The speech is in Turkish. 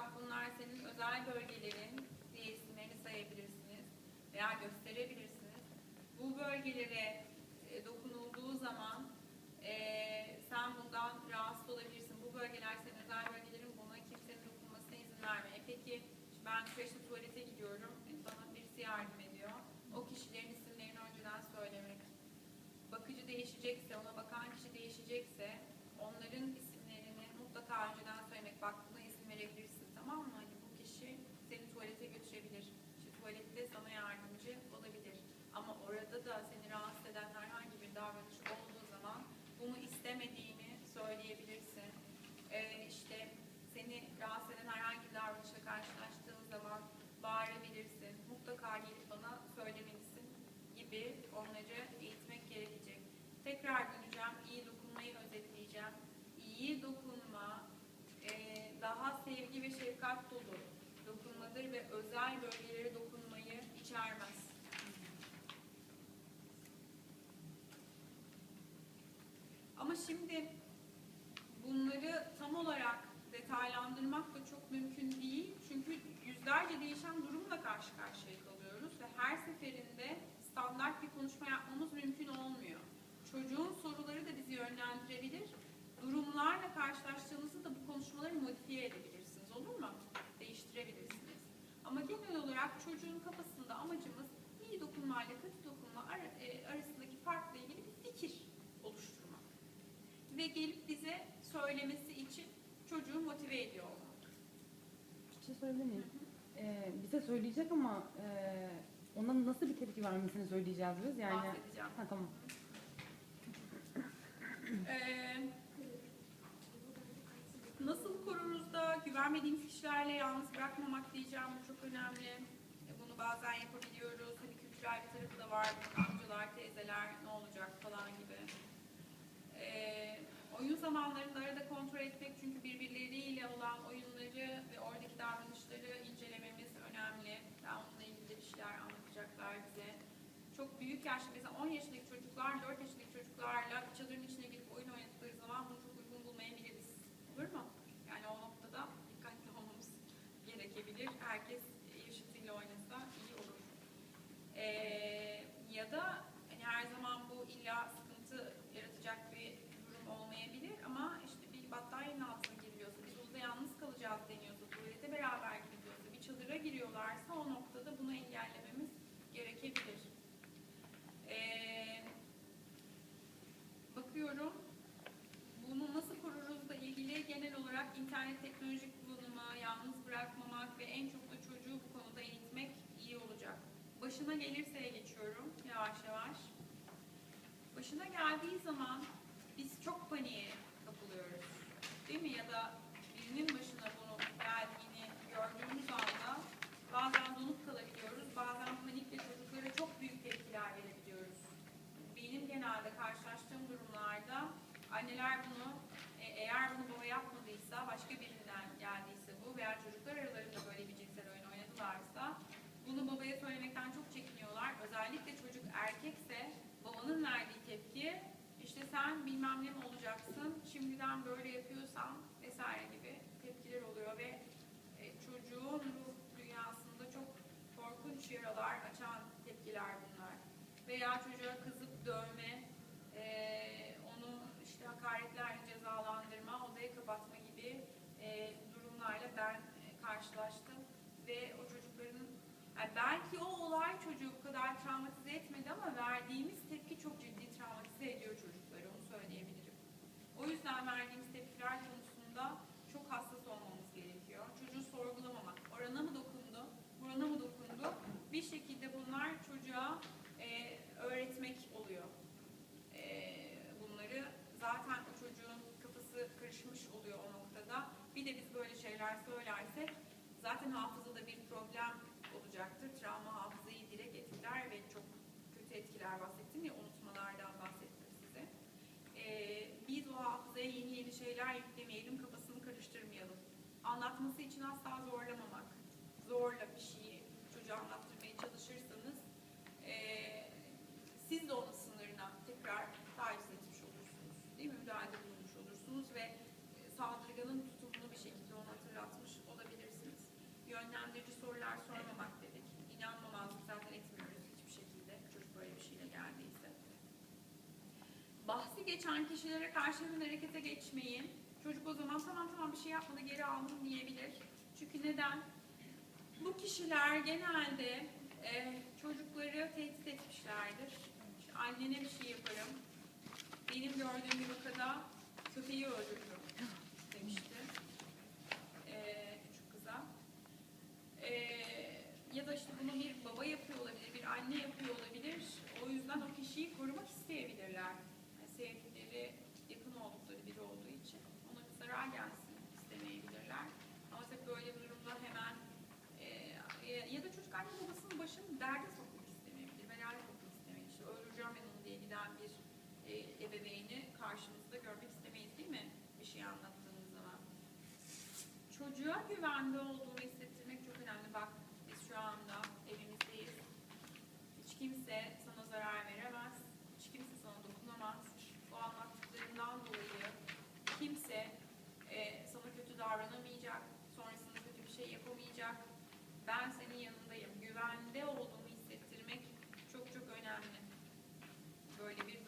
bak bunlar senin özel bölgelerin diye isimlerini sayabilirsiniz veya gösterebilirsiniz. Bu bölgelere e, dokunulduğu zaman e, sen bundan rahatsız olabilirsin. Bu bölgeler senin özel bölgelerin buna kimsenin dokunmasına izin verme. E peki ben kreşte tuvalete gidiyorum. E, bana birisi yardım ediyor. O kişilerin isimlerini önceden söylemek. Bakıcı değişecekse, ona bakan kişi değişecekse onların isimlerini mutlaka önceden söylemek. Bak buna isim verebilirsin tamam mı? Hani bu kişi seni tuvalete götürebilir. İşte tuvalette sana yardımcı olabilir. Ama orada da seni rahatsız eden herhangi bir davranış olduğu zaman bunu istemediğini söyleyebilirsin. Ee, işte seni rahatsız eden herhangi bir davranışla karşılaştığın zaman bağırabilirsin. Mutlaka gelip bana söylemelisin gibi onları eğitmek gerekecek. Tekrar döneceğim. İyi dokunmayı özetleyeceğim. İyi dokunma e, daha sevgi ve şefkat dolu dokunmadır ve özel bölgelere dokunmayı içermez. Ama şimdi bunları tam olarak detaylandırmak da çok mümkün değil. Çünkü yüzlerce değişen durumla karşı karşıya kalıyoruz Durumlarla karşılaştığınızda da bu konuşmaları modifiye edebilirsiniz. Olur mu? Değiştirebilirsiniz. Ama genel olarak çocuğun kafasında amacımız iyi dokunmayla kötü dokunma e, arasındaki farkla ilgili bir fikir oluşturmak ve gelip bize söylemesi için çocuğu motive ediyor olmak. Bir şey miyim? Ee, bize söyleyecek ama e, ona nasıl bir tepki vermesini söyleyeceğiz biz yani. Bahsedeceğim. Ha tamam. Ee, nasıl koruruz da güvenmediğimiz kişilerle yalnız bırakmamak diyeceğim. Bu çok önemli. E, Bunu bazen yapabiliyoruz. Tabii kültürel bir tarafı da var. Amcalar, teyzeler ne olacak falan gibi. Ee, oyun zamanlarında arada kontrol etmek çünkü birbirleriyle olan oyunları ve oradaki davranışları incelememiz önemli. Ben onunla ilgili de bir şeyler anlatacaklar bize. Çok büyük yaşta mesela 10 yaşındaki çocuklar 4 yaşındaki çocuklarla çadırın içine girip oyun oynadıkları zaman bunu çok uygun bulmayabiliriz. Olur mu? Yani o noktada dikkatli olmamız gerekebilir. Herkes yaşıtıyla oynasa iyi olur. Ee, ya da hani her zaman bu illa sıkıntı yaratacak bir durum olmayabilir ama işte bir battaniyenin altına giriliyorsa, biz burada yalnız kalacağız deniyorsa, tuvalete beraber gidiyorsa, bir çadıra giriyorlarsa o noktada bunu engellememiz gerekebilir. Ee, bakıyorum bunu nasıl koruruzla ilgili genel olarak internet teknolojik kullanımı, yalnız bırakmamak ve en çok da çocuğu bu konuda eğitmek iyi olacak. Başına gelirse geçiyorum yavaş yavaş. Başına geldiği zaman biz çok paniğe kapılıyoruz. Değil mi? Ya da birinin başına bunu geldiğini gördüğümüz anda bazen donup kalabiliyoruz. Bazen panikle çocuklara çok büyük tepkiler verebiliyoruz. Benim genelde karşılaştığım durumlarda anneler bunu e, eğer bunu baba yapmadıysa, başka birinden geldiyse bu veya çocuklar aralarında böyle bir cinsel oyun oynadılarsa bunu babaya söylemekten çok çekiniyorlar. Özellikle çocuk erkekse babanın verdiği tepki işte sen bilmem ne mi olacaksın, şimdiden böyle yapıyorsan vesaire gibi tepkiler oluyor ve e, çocuğun ruh dünyasında çok korkunç yaralar açan tepkiler bunlar. Veya çocuğa kızıp dövme, e, onu işte hakaretlerle cezalandırma, kapatma gibi e, durumlarla ben e, karşılaştım. Ve o çocukların, yani belki o olay çocuğu kadar travmatize etmedi ama verdiğimiz tepki çok ciddi travmatize ediyor çocukları, onu söyleyebilirim. O yüzden verdiğimiz tepkiler konusunda çok hassas olmamız gerekiyor. Çocuğu sorgulamamak. Orana mı dokundu, burana mı dokundu? Bir şekilde bunlar çocuğa e, öğretmek oluyor. E, bunları zaten o çocuğun kafası karışmış oluyor o noktada. Bir de biz böyle şeyler söylersek zaten hafızada bir problem olacaktır. Travma hafızayı direkt etkiler ve çok kötü etkiler bahsettim ya unutmalardan bahsettim size. Ee, biz o hafızaya yeni yeni şeyler yüklemeyelim, kafasını karıştırmayalım. Anlatması için asla geçen kişilere karşı hemen harekete geçmeyin. Çocuk o zaman tamam tamam bir şey yapmadı geri aldım diyebilir. Çünkü neden? Bu kişiler genelde e, çocukları tehdit etmişlerdir. İşte annene bir şey yaparım. Benim gördüğüm bir vakada köpeği öldürdüm demişti. E, küçük kıza. E, ya da işte bunu bir baba yapıyor olabilir, bir anne yapıyor olabilir. O yüzden o kişiyi korumak isteyebilirler. Yani sevdikleri, yakın oldukları biri olduğu için ona bir zarar gelsin istemeyebilirler. Ama tabii böyle bir durumda hemen e, ya- ya da çocuk anne babasının başını derde sokmak istemeyebilir, belaya sokmak istemeyebilir. İşte öldüreceğim ben diye giden bir e, ebeveyni karşımızda görmek istemeyiz değil mi? Bir şey anlattığımız zaman. Çocuğa güvende olduğunu hissettirmek çok önemli. Bak biz şu anda evimizdeyiz. Hiç kimse sana zarar veremez. Hiç kimse sana dokunamaz. Bu anlattıklarından dolayı kimse e, sana kötü davranamayacak. Sonrasında kötü bir şey yapamayacak. Ben senin yanındayım. Güvende olduğunu hissettirmek çok çok önemli. Böyle bir